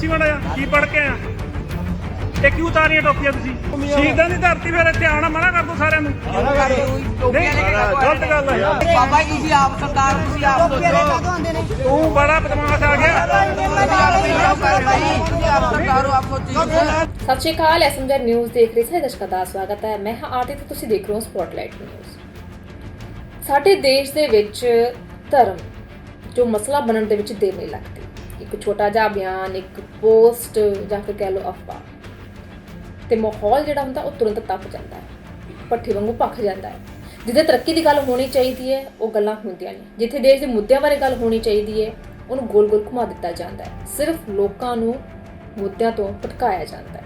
ਦੱਸੀ ਮਾੜਾ ਜਿਹਾ ਕੀ ਪੜ ਕੇ ਆਇਆ ਇਹ ਕਿਉਂ ਉਤਾਰੀਆਂ ਟੋਪੀਆਂ ਤੁਸੀਂ? ਸ਼ਹੀਦਾਂ ਦੀ ਧਰਤੀ ਫਿਰ ਇੱਥੇ ਆਉਣਾ ਮਨਾ ਕਰ ਦੋ ਸਾਰਿਆਂ ਨੂੰ। ਨਹੀਂ ਗਲਤ ਗੱਲ ਹੈ। ਬਾਬਾ ਜੀ ਤੁਸੀਂ ਆਪ ਸਰਦਾਰ ਤੁਸੀਂ ਆਪ ਸੋਚੋ। ਤੂੰ ਬੜਾ ਬਦਮਾਸ਼ ਆ ਗਿਆ। ਤੁਸੀਂ ਆਪ ਸਰਦਾਰ ਹੋ ਆਪ ਸੋਚੋ। ਸਤਿ ਸ਼੍ਰੀ ਅਕਾਲ ਨਿਊਜ਼ ਦੇਖ ਰਹੇ ਸਾਰੇ ਦਰਸ਼ਕਾਂ ਦਾ ਸਵਾਗਤ ਹੈ। ਮੈਂ ਹਾਂ ਆਰਤੀ ਤੇ ਤੁਸੀਂ ਦੇਖ ਰਹੇ ਹੋ ਸਪੌਟਲਾਈਟ ਨਿਊਜ਼। ਸਾਡੇ ਦੇਸ਼ ਦੇ ਵਿੱਚ ਧਰਮ ਜੋ ਮਸਲਾ ਬਣਨ ਦੇ ਵਿੱਚ ਦੇਰ ਨਹੀਂ ਲੱਗਦੀ। ਇੱਕ ਛੋਟਾ ਜਿਹਾ ਬਿਆਨ, ਇੱਕ ਪੋਸਟ ਜਾਂ ਫਿਰ ਕਹਿ ਲਓ ਅਫਵਾਹ। ਤੇ ਮਾਹੌਲ ਜਿਹੜਾ ਹੁੰਦਾ ਉਹ ਤੁਰੰਤ ਤਪ ਜਾਂਦਾ ਹੈ ਪੱਠੇ ਵਾਂਗੂ ਭੱਖ ਜਾਂਦਾ ਹੈ। ਜਿੱਥੇ ਤਰੱਕੀ ਦੀ ਗੱਲ ਹੋਣੀ ਚਾਹੀਦੀ ਹੈ, ਉਹ ਗੱਲਾਂ ਹੁੰਦੀਆਂ ਨਹੀਂ ਜਿੱਥੇ ਦੇਸ਼ ਦੇ ਮੁੱਦਿਆਂ ਬਾਰੇ ਗੱਲ ਹੋਣੀ ਚਾਹੀਦੀ ਹੈ, ਉਹਨੂੰ ਗੋਲ-ਗੋਲ ਘੁਮਾ ਦਿੱਤਾ ਜਾਂਦਾ ਹੈ। ਸਿਰਫ ਲੋਕਾਂ ਨੂੰ ਮੁੱਦਿਆਂ ਤੋਂ ਭਟਕਾਇਆ ਜਾਂਦਾ ਹੈ।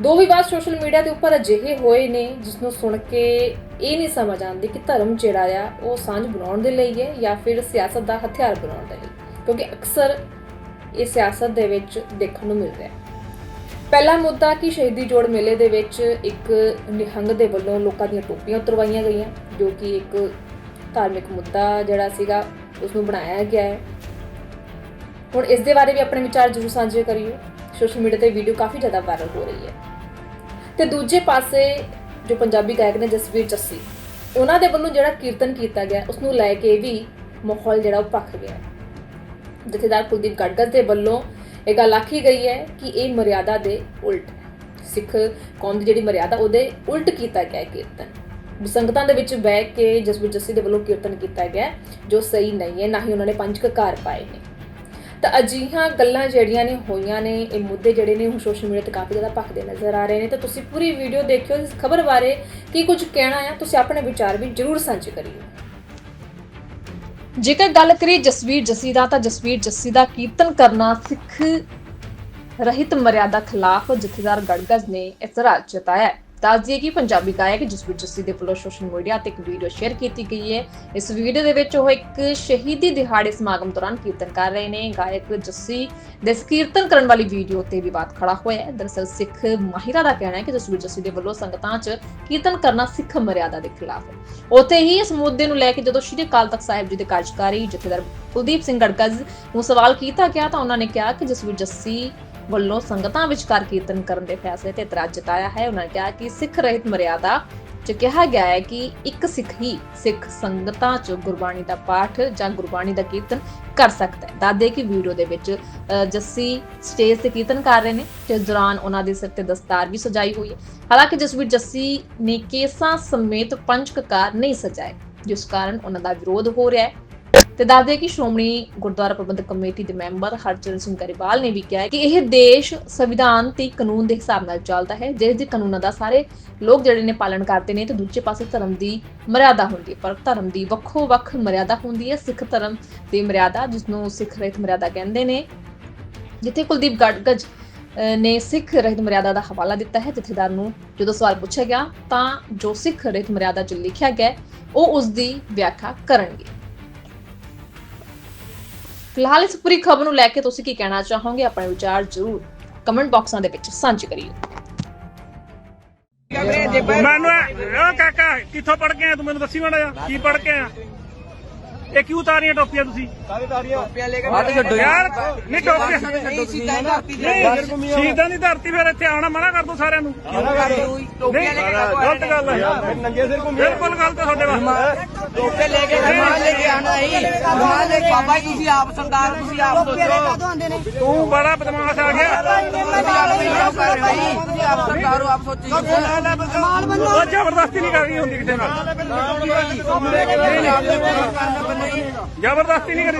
ਦੋ ਵਿਵਾਦ ਸੋਸ਼ਲ ਮੀਡੀਆ ਦੇ ਉੱਪਰ ਅਜਿਹੇ ਹੋਏ ਨੇ, ਜਿਸ ਨੂੰ ਸੁਣ ਕੇ ਇਹ ਨਹੀਂ ਸਮਝ ਆਉਂਦੀ ਕਿ ਧਰਮ ਜਿਹੜਾ ਆ, ਉਹ ਸਾਂਝ ਬਣਾਉਣ ਦੇ ਲਈ ਹੈ ਜਾਂ ਫਿਰ ਸਿਆਸਤ ਦਾ ਹਥਿਆਰ ਬਣਾਉਣ ਦੇ ਲਈ। ਕਿਉਂਕਿ ਅਕਸਰ ਇਹ ਸਿਆਸਤ ਦੇ ਵਿੱਚ ਦੇਖਣ ਨੂੰ ਮਿਲ ਰਿਹਾ ਹੈ ਪਹਿਲਾ ਮੁੱਦਾ ਕਿ ਸ਼ਹੀਦੀ ਜੋੜ ਮੇਲੇ ਦੇ ਵਿੱਚ ਇੱਕ ਨਿਹੰਗ ਦੇ ਵੱਲੋਂ ਲੋਕਾਂ ਦੀਆਂ ਟੋਪੀਆਂ ਉਤਰਵਾਈਆਂ ਗਈਆਂ, ਜੋ ਕਿ ਇੱਕ ਧਾਰਮਿਕ ਮੁੱਦਾ ਜਿਹੜਾ ਸੀਗਾ ਉਸ ਨੂੰ ਬਣਾਇਆ ਗਿਆ ਹੈ। ਹੁਣ ਇਸ ਦੇ ਬਾਰੇ ਵੀ ਆਪਣੇ ਵਿਚਾਰ ਜ਼ਰੂਰ ਸਾਂਝੇ ਕਰਿਓ। ਸੋਸ਼ਲ ਮੀਡੀਆ ਤੇ ਵੀਡੀਓ ਕਾਫੀ ਜ਼ਿਆਦਾ ਵਾਇਰਲ ਹੋ ਰਹੀ ਹੈ। ਤੇ ਦੂਜੇ ਪਾਸੇ ਜੋ ਪੰਜਾਬੀ ਗਾਇਕ ਨੇ ਜਸਵੀਰ ਜੱਸੀ, ਉਹਨਾਂ ਦੇ ਵੱਲੋਂ ਜਿਹੜਾ ਕੀਰਤਨ ਕੀਤਾ ਗਿਆ ਉਸ ਨੂੰ ਲੈ ਕੇ ਵੀ ਮਾਹੌਲ ਜਿਹੜਾ ਉਹ ਭਖ ਗਿਆ ਜਥੇਦਾਰ ਕੁਲਦੀਪ ਗੜਗੜ ਦੇ ਵੱਲੋਂ ਇਹ ਗੱਲ ਆਖੀ ਗਈ ਹੈ ਕਿ ਇਹ ਮਰਿਆਦਾ ਦੇ ਉਲਟ ਸਿੱਖ ਕੌਮ ਦੀ ਜਿਹੜੀ ਮਰਿਆਦਾ, ਉਹਦੇ ਉਲਟ ਕੀਤਾ ਗਿਆ ਹੈ ਕੀਰਤਨ। ਸੰਗਤਾਂ ਦੇ ਵਿੱਚ ਬਹਿ ਕੇ ਜਸਵੀਰ ਜੱਸੀ ਦੇ ਵੱਲੋਂ ਕੀਰਤਨ ਕੀਤਾ ਗਿਆ ਜੋ ਸਹੀ ਨਹੀਂ ਹੈ, ਨਾ ਹੀ ਉਹਨਾਂ ਨੇ ਪੰਜ ਕਕਾਰ ਪਾਏ ਨੇ। ਤਾਂ ਅਜਿਹੀਆਂ ਗੱਲਾਂ ਜਿਹੜੀਆਂ ਨੇ ਹੋਈਆਂ ਨੇ, ਇਹ ਮੁੱਦੇ ਜਿਹੜੇ ਨੇ ਹੁਣ ਸੋਸ਼ਲ ਮੀਡੀਆ ਤੇ ਕਾਫੀ ਜ਼ਿਆਦਾ ਭਖਦੇ ਨਜ਼ਰ ਆ ਰਹੇ ਨੇ। ਤਾਂ ਤੁਸੀਂ ਪੂਰੀ ਵੀਡੀਓ ਦੇਖਿਓ, ਇਸ ਖਬਰ ਬਾਰੇ ਕੀ ਕੁਝ ਕਹਿਣਾ ਆ ਤੁਸੀਂ ਆਪਣੇ ਵਿਚਾਰ ਵੀ ਜਰੂਰ ਸਾਂਝੇ ਕਰਿਓ। ਜੇਕਰ ਗੱਲ ਕਰੀਏ ਜਸਵੀਰ ਜੱਸੀ ਦਾ, ਤਾਂ ਜਸਵੀਰ ਜੱਸੀ ਦਾ ਕੀਰਤਨ ਕਰਨਾ ਸਿੱਖ ਰਹਿਤ ਮਰਿਆਦਾ ਖਿਲਾਫ ਜਥੇਦਾਰ ਗੜਗੜ ਨੇ ਇਤਰਾਜ਼ ਜਤਾਇਆ ਹੈ। ਦੱਸ ਦਈਏ ਕਿ ਪੰਜਾਬੀ ਗਾਇਕ ਜਸਵੀਰ ਜੱਸੀ ਦੇ ਵੱਲੋਂ ਸੋਸ਼ਲ ਮੀਡੀਆ ਤੇ ਇੱਕ ਵੀਡੀਓ ਸ਼ੇਅਰ ਕੀਤੀ ਗਈ ਹੈ, ਇਸ ਵੀਡੀਓ ਦੇ ਵਿੱਚ ਉਹ ਇੱਕ ਸ਼ਹੀਦੀ ਦਿਹਾੜੇ ਸਮਾਗਮ ਦੌਰਾਨ ਕੀਰਤਨ ਕਰ ਰਹੇ ਨੇ। ਗਾਇਕ ਜੱਸੀ ਦੇ ਕੀਰਤਨ ਕਰਨ ਵਾਲੀ ਵੀਡੀਓ ਤੇ ਵਿਵਾਦ ਖੜਾ ਹੋਇਆ ਹੈ। ਦਰਅਸਲ ਸਿੱਖ ਮਾਹਿਰਾਂ ਦਾ ਕਹਿਣਾ ਹੈ ਕਿ ਜਸਵੀਰ ਜੱਸੀ ਦੇ ਵੱਲੋਂ ਸੰਗਤਾਂ 'ਚ ਕੀਰਤਨ ਕਰਨਾ ਸਿੱਖ ਮਰਿਆਦਾ ਦੇ ਖਿਲਾਫ ਹੈ। ਉੱਥੇ ਹੀ ਇਸ ਮੁੱਦੇ ਨੂੰ ਲੈ ਕੇ ਜਦੋਂ ਸ਼੍ਰੀ ਅਕਾਲ ਤਖਤ ਸਾਹਿਬ ਜੀ ਦੇ ਕਾਰਜਕਾਰੀ ਜਥੇਦਾਰ ਕੁਲਦੀਪ ਸਿੰਘ ਗੜਗੜ ਨੂੰ ਸਵਾਲ ਕੀਤਾ ਗਿਆ ਤਾਂ ਉਹਨਾਂ ਨੇ ਕਿਹਾ ਕਿ ਜਸਵੀਰ ਜੱਸੀ ਵੱਲੋਂ ਸੰਗਤਾਂ ਵਿਚਕਾਰ ਕੀਰਤਨ ਕਰਨ ਦੇ ਫੈਸਲੇ ਤੇ ਇਤਰਾਜ਼ ਜਤਾਇਆ ਹੈ। ਉਹਨਾਂ ਕਿਹਾ ਕਿ ਸਿੱਖ ਰਹਿਤ ਮਰਿਆਦਾ ਚ ਕਿਹਾ ਗਿਆ ਹੈ ਕਿ ਇੱਕ ਸਿੱਖ ਹੀ ਸਿੱਖ ਸੰਗਤਾਂ ਚ ਗੁਰਬਾਣੀ ਦਾ ਪਾਠ ਜਾਂ ਗੁਰਬਾਣੀ ਦਾ ਕੀਰਤਨ ਕਰ ਸਕਦਾ ਹੈ। ਦਾਦੇ ਕੀ ਵੀਡੀਓ ਦੇ ਵਿੱਚ ਜੱਸੀ ਸਟੇਜ ਤੇ ਕੀਰਤਨ ਕਰ ਰਹੇ ਨੇ ਜਿਸ ਦੌਰਾਨ ਉਹਨਾਂ ਦੇ ਸਿਰ ਤੇ ਦਸਤਾਰ ਵੀ ਸਜਾਈ ਹੋਈ ਹੈ। ਹਾਲਾਂਕਿ ਜਸਵੀਰ ਜੱਸੀ ਨੇ ਕੇਸਾਂ ਸਮੇਤ ਪੰਜ ਕਕਾਰ ਨਹੀਂ ਸਜਾਏ, ਜਿਸ ਕਾਰਨ ਉਹਨਾਂ ਦਾ ਵਿਰੋਧ ਹੋ ਰਿਹਾ ਹੈ। ਤੇ ਦੱਸਦੇ ਕਿ ਸ਼੍ਰੋਮਣੀ ਗੁਰਦੁਆਰਾ ਪ੍ਰਬੰਧਕ ਕਮੇਟੀ ਦੇ ਮੈਂਬਰ ਹਰਚਰਨ ਸਿੰਘ ਗਰੇਵਾਲ ਨੇ ਵੀ ਕਿਹਾ ਕਿ ਇਹ ਦੇਸ਼ ਸੰਵਿਧਾਨ ਤੇ ਕਾਨੂੰਨ ਦੇ ਹਿਸਾਬ ਨਾਲ ਚੱਲਦਾ ਹੈ ਜਿਸ ਦੇ ਕਾਨੂੰਨਾਂ ਦਾ ਸਾਰੇ ਲੋਕ ਜਿਹੜੇ ਨੇ ਪਾਲਣ ਕਰਦੇ ਨੇ ਤੇ ਦੂਜੇ ਪਾਸੇ ਧਰਮ ਦੀ ਮਰਿਆਦਾ ਹੁੰਦੀ ਹੈ। ਪਰ ਧਰਮ ਦੀ ਵੱਖੋ ਵੱਖ ਮਰਿਆਦਾ ਹੁੰਦੀ ਹੈ ਸਿੱਖ ਧਰਮ ਦੀ ਮਰਿਆਦਾ ਜਿਸ ਨੂੰ ਸਿੱਖ ਰਹਿਤ ਮਰਿਆਦਾ ਕਹਿੰਦੇ ਨੇ ਜਿੱਥੇ ਕੁਲਦੀਪ ਗੜਗੜ ਅਹ, ਨੇ ਸਿੱਖ ਰਹਿਤ ਮਰਿਆਦਾ ਦਾ ਹਵਾਲਾ ਦਿੱਤਾ ਹੈ ਜਥੇਦਾਰ ਨੂੰ ਜਦੋਂ ਸਵਾਲ ਪੁੱਛਿਆ ਗਿਆ ਤਾਂ ਜੋ ਸਿੱਖ ਰਹਿਤ ਮਰਿਆਦਾ 'ਚ ਲਿਖਿਆ ਗਿਆ ਉਹ ਉਸ ਦੀ ਵਿਆਖਿਆ ਕਰਨਗੇ। ਫਿਲਹਾਲ ਇਸ ਪੂਰੀ ਖਬਰ ਨੂੰ ਲੈ ਕੇ ਤੁਸੀਂ ਕੀ ਕਹਿਣਾ ਚਾਹੋਗੇ? ਆਪਣੇ ਵਿਚਾਰ ਜ਼ਰੂਰ ਕਮੈਂਟ ਬਾਕਸਾਂ ਦੇ ਵਿੱਚ ਸਾਂਝੇ ਕਰਿਓ। ਮੈਨੂੰ ਇਹ- ਉਹ ਕਾਕਾ ਕਿੱਥੋਂ ਪੜ ਕੇ ਆਇਆ ਤੂੰ? ਮੈਨੂੰ ਦੱਸੀ ਮਾੜਾ ਜਿਹਾ ਕੀ ਪੜ ਕੇ ਆਇਆ? ਇਹ ਕਿਉਂ ਉਤਾਰੀਆਂ ਟੋਪੀਆਂ ਤੁਸੀਂ? ਰੁਪਿਆ ਲੈ ਕੇ ਹੱਥ ਛੱਡੋ ਯਾਰ ਨਹੀਂ ਟੋਪੀਆਂ ਨਹੀਂ ਸਿੱਧਾ ਧਰਤੀ ਤੇ ਨਹੀਂ ਸ਼ਹੀਦਾਂ ਦੀ ਧਰਤੀ ਫਿਰ ਇੱਥੇ ਆਉਣਾ ਮਨਾ ਕਰ ਦੋ ਸਾਰਿਆਂ ਨੂੰ। ਨਹੀਂ ਟੋਪੀਆਂ ਲੈ ਕੇ ਗਲਤ ਗੱਲ ਹੈ। ਨੰਗੇ ਸਿਰ ਘੁੰਮੇ ਬਿਲਕੁਲ ਗਲਤ ਹੈ ਤੁਹਾਡੇ ਵਾਸਤੇ। ਟੋਪੇ ਲੈ ਕੇ ਰਮਾਨ ਲੈ ਕੇ ਆਣਾ ਹੀ ਰਮਾਨ ਲੈ ਕੇ ਬਾਬਾ ਜੀ ਤੁਸੀਂ ਆਪ ਸਰਦਾਰ ਤੁਸੀਂ ਆਪ ਸੋਚੋ ਤੂੰ ਬੜਾ ਬਦਮਾਸ਼ ਆ ਗਿਆ ਤੁਸੀਂ ਆਪ ਸਰਦਾਰ ਹੋ ਆਪ ਸੋਚੋ ਉਹ ਜ਼ਬਰਦਸਤੀ ਨਹੀਂ ਕਰਨੀ ਹੁੰਦੀ ਕਿਸੇ ਨਾਲ ਜ਼ਬਰਦਸਤੀ ਨਹੀਂ ਕਰੀ